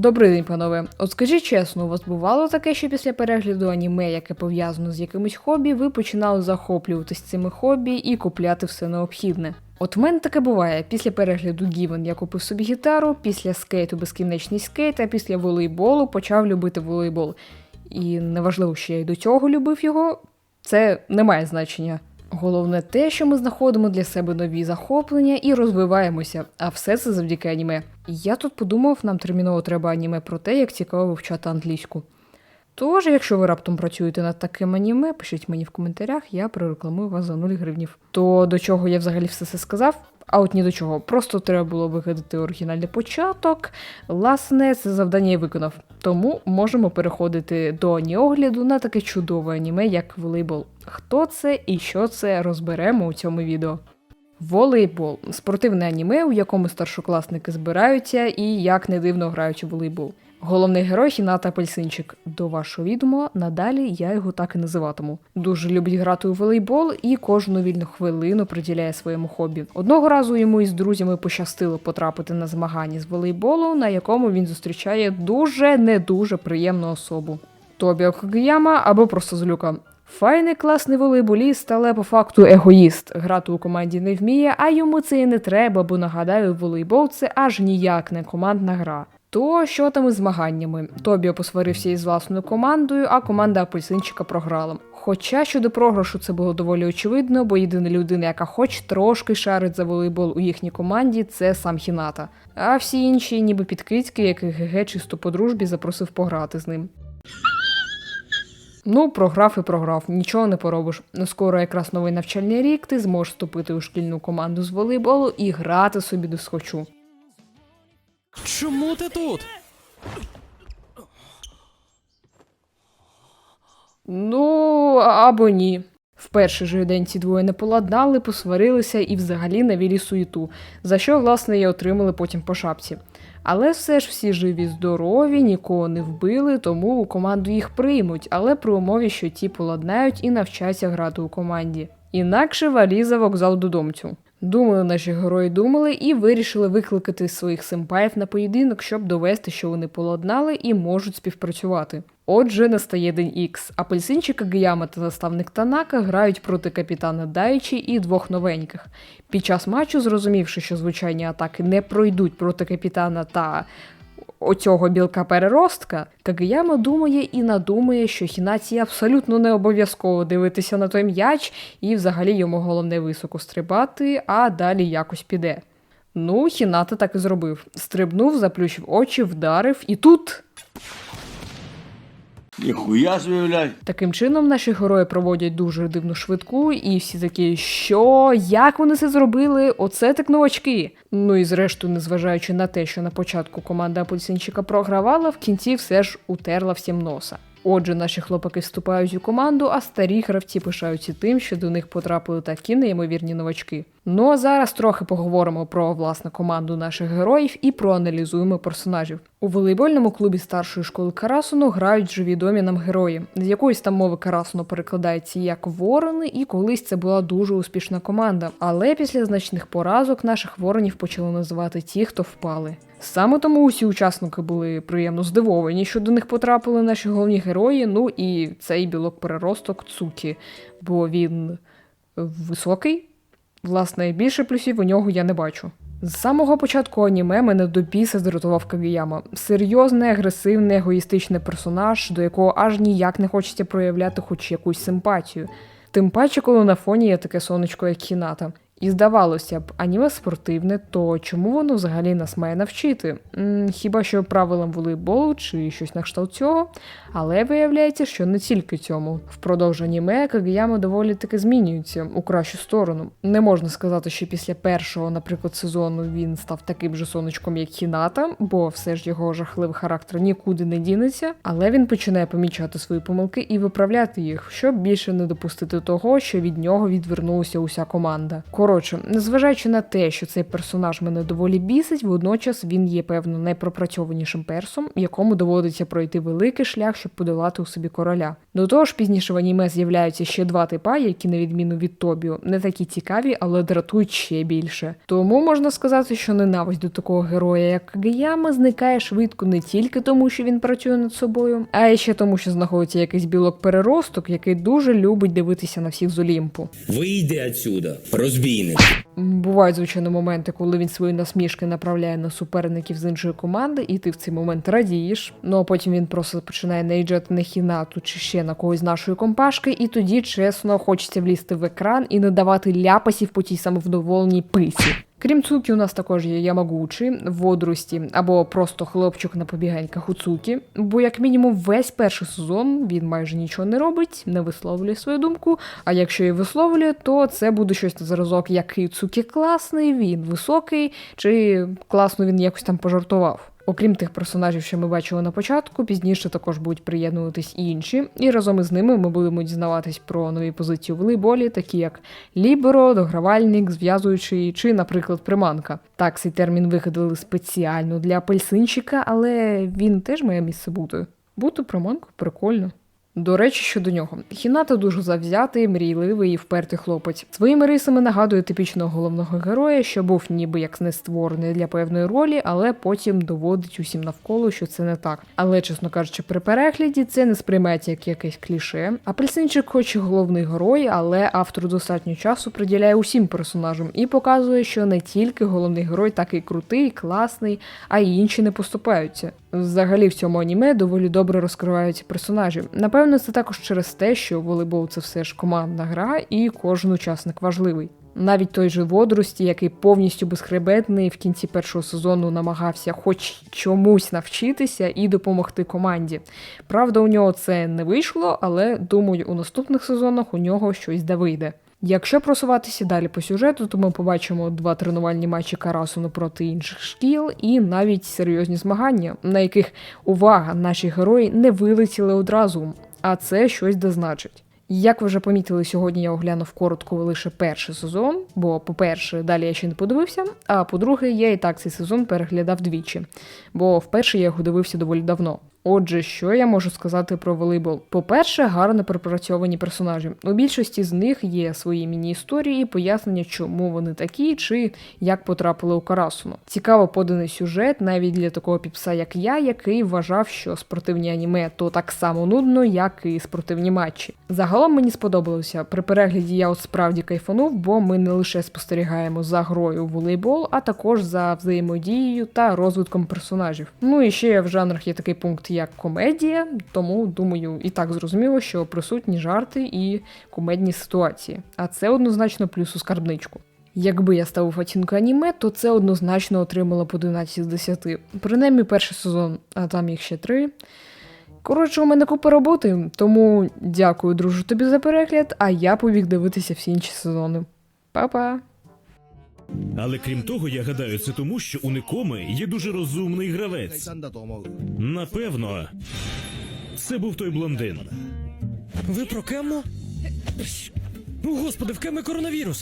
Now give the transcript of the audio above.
Добрий день, панове. От скажіть чесно, у вас бувало таке, що після перегляду аніме, яке пов'язано з якимось хобі, ви починали захоплюватись цими хобі і купляти все необхідне. От в мене таке буває. Після перегляду Гівен я купив собі гітару, після скейту безкінечний скейт, а після волейболу почав любити волейбол. І неважливо, що я й до цього любив його, це не має значення. Головне те, що ми знаходимо для себе нові захоплення і розвиваємося, а все це завдяки аніме. Я тут подумав, нам терміново треба аніме про те, як цікаво вивчати англійську. Тож, якщо ви раптом працюєте над таким аніме, пишіть мені в коментарях, я прорекламую вас за 0 гривнів. То до чого я взагалі все це сказав? А от ні до чого. Просто треба було вигадати оригінальний початок. Власне, це завдання я виконав. Тому можемо переходити до аніогляду на таке чудове аніме, як волейбол. Хто це і що це розберемо у цьому відео. Волейбол спортивне аніме, у якому старшокласники збираються і, як не дивно, грають у волейбол. Головний герой Хіната Апельсинчик. До вашого відома, надалі я його так і називатиму. Дуже любить грати у волейбол і кожну вільну хвилину приділяє своєму хобі. Одного разу йому із друзями пощастило потрапити на змагання з волейболу, на якому він зустрічає дуже не дуже приємну особу. Тобіо Кагіяма або просто злюка. Файний класний волейболіст, але по факту егоїст. Грати у команді не вміє, а йому це і не треба, бо нагадаю, волейбол це аж ніяк не командна гра. То що там із змаганнями? Тобіо посварився із власною командою, а команда апельсинчика програла. Хоча щодо програшу це було доволі очевидно, бо єдина людина, яка хоч трошки шарить за волейбол у їхній команді, це сам Хіната. А всі інші, ніби підкидьки, яких ГГ чисто по дружбі запросив пограти з ним. Ну, програв і програв, нічого не поробиш. Ну, скоро якраз новий навчальний рік, ти зможеш вступити у шкільну команду з волейболу і грати собі до схочу. Чому ти тут? Ну, або ні. В перший же день ці двоє не поладнали, посварилися і взагалі навілі суєту, за що, власне, і отримали потім по шапці. Але все ж всі живі, здорові, нікого не вбили, тому у команду їх приймуть, але при умові, що ті поладнають і навчаться грати у команді. Інакше валіза вокзал додомцю. Думали наші герої думали і вирішили викликати своїх симпаїв на поєдинок, щоб довести, що вони поладнали і можуть співпрацювати. Отже, настає день Ікс. Апельсинчик Гіяма та наставник Танака грають проти капітана Дайчі і двох новеньких. Під час матчу, зрозумівши, що звичайні атаки не пройдуть проти капітана та оцього білка переростка, Кагияма думає і надумає, що Хінаці абсолютно не обов'язково дивитися на той м'яч, і взагалі йому головне високо стрибати, а далі якось піде. Ну, Хіната так і зробив. Стрибнув, заплющив очі, вдарив, і тут. Ніхуя собі. Таким чином, наші герої проводять дуже дивну швидку, і всі такі, що, як вони це зробили? Оце так новачки. Ну і зрештою, незважаючи на те, що на початку команда апельсинчика програвала, в кінці все ж утерла всім носа. Отже, наші хлопаки вступають у команду, а старі гравці пишаються тим, що до них потрапили такі неймовірні новачки. Ну а зараз трохи поговоримо про власне команду наших героїв і проаналізуємо персонажів. У волейбольному клубі старшої школи Карасуну грають вже відомі нам герої. З якоїсь там мови Карасуну перекладається як ворони, і колись це була дуже успішна команда. Але після значних поразок наших воронів почали називати ті, хто впали. Саме тому усі учасники були приємно здивовані, що до них потрапили наші головні герої. Ну і цей білок переросток Цукі, бо він високий. Власне, більше плюсів у нього я не бачу. З самого початку аніме мене до біса здратував Кагіяма. Серйозний, агресивний, егоїстичний персонаж, до якого аж ніяк не хочеться проявляти хоч якусь симпатію. Тим паче, коли на фоні є таке сонечко, як Хіната. І здавалося б, аніме спортивне, то чому воно взагалі нас має навчити? Хіба що правилам волейболу чи щось на кшталт цього? Але виявляється, що не тільки цьому. Впродовж аніме Кагіяма доволі таки змінюється у кращу сторону. Не можна сказати, що після першого, наприклад, сезону він став таким же сонечком, як Хіната, бо все ж його жахливий характер нікуди не дінеться. Але він починає помічати свої помилки і виправляти їх, щоб більше не допустити того, що від нього відвернулася уся команда. Коротше, незважаючи на те, що цей персонаж мене доволі бісить, водночас він є певно найпропрацьованішим персом, якому доводиться пройти великий шлях, щоб подолати у собі короля. До того ж, пізніше в аніме з'являються ще два типа, які, на відміну від Тобіо, не такі цікаві, але дратують ще більше. Тому можна сказати, що ненависть до такого героя, як Кагеяма, зникає швидко не тільки тому, що він працює над собою, а й ще тому, що знаходиться якийсь білок переросток, який дуже любить дивитися на всіх з Олімпу. Вийди отсюда, розбійник. М, Бувають звичайно моменти, коли він свої насмішки направляє на суперників з іншої команди, і ти в цей момент радієш. Ну а потім він просто починає наїжджати на хінату чи ще на когось нашої компашки, і тоді чесно хочеться влізти в екран і не давати ляпасів по тій самовдоволеній писі. Крім Цукі, у нас також є Ямагучі, Водрості або просто хлопчик на побіганьках у Цукі. Бо, як мінімум, весь перший сезон він майже нічого не робить, не висловлює свою думку. А якщо і висловлює, то це буде щось на зразок, який Цукі класний, він високий, чи класно він якось там пожартував. Окрім тих персонажів, що ми бачили на початку, пізніше також будуть приєднуватись і інші, і разом із ними ми будемо дізнаватись про нові позиції у волейболі, такі як ліберо, догравальник, зв'язуючий чи, наприклад, приманка. Так, цей термін вигадали спеціально для апельсинчика, але він теж має місце бути. Бути приманкою прикольно. До речі, щодо нього, Хіната дуже завзятий, мрійливий і впертий хлопець. Своїми рисами нагадує типічного головного героя, що був ніби як не створений для певної ролі, але потім доводить усім навколо, що це не так. Але, чесно кажучи, при перегляді це не сприймається як якесь кліше. Апельсинчик, хоч і головний герой, але автор достатньо часу приділяє усім персонажам і показує, що не тільки головний герой такий крутий, класний, а й інші не поступаються. Взагалі в цьому аніме доволі добре розкриваються персонажі. Напевно, це також через те, що волейбол це все ж командна гра, і кожен учасник важливий. Навіть той же Водрості, який повністю безхребетний в кінці першого сезону намагався хоч чомусь навчитися і допомогти команді. Правда, у нього це не вийшло, але думаю, у наступних сезонах у нього щось да вийде. Якщо просуватися далі по сюжету, то ми побачимо два тренувальні матчі Карасуну проти інших шкіл і навіть серйозні змагання, на яких увага, наші герої не вилетіли одразу, а це щось дозначить. Як ви вже помітили, сьогодні я оглянув коротко лише перший сезон, бо, по-перше, далі я ще не подивився. А по-друге, я і так цей сезон переглядав двічі, бо вперше я його дивився доволі давно. Отже, що я можу сказати про волейбол? По-перше, гарно пропрацьовані персонажі. У більшості з них є свої міні-історії, пояснення, чому вони такі, чи як потрапили у Карасуну. Цікаво поданий сюжет навіть для такого піпса, як я, який вважав, що спортивні аніме то так само нудно, як і спортивні матчі. Загалом мені сподобалося. При перегляді я от справді кайфанув, бо ми не лише спостерігаємо за грою у волейбол, а також за взаємодією та розвитком персонажів. Ну і ще в жанрах є такий пункт, як комедія, тому думаю, і так зрозуміло, що присутні жарти і кумедні ситуації. А це однозначно плюс у скарбничку. Якби я ставив оцінку аніме, то це однозначно отримало б 11 з 10. Принаймні перший сезон, а там їх ще три. Коротше, у мене купа роботи, тому дякую, дружу, тобі за перегляд, а я побіг дивитися всі інші сезони. Па-па! Але крім того, я гадаю, це тому, що у Некоми є дуже розумний гравець. Напевно, це був той блондин. Ви про Кему? О, господи, в Кеми коронавірус.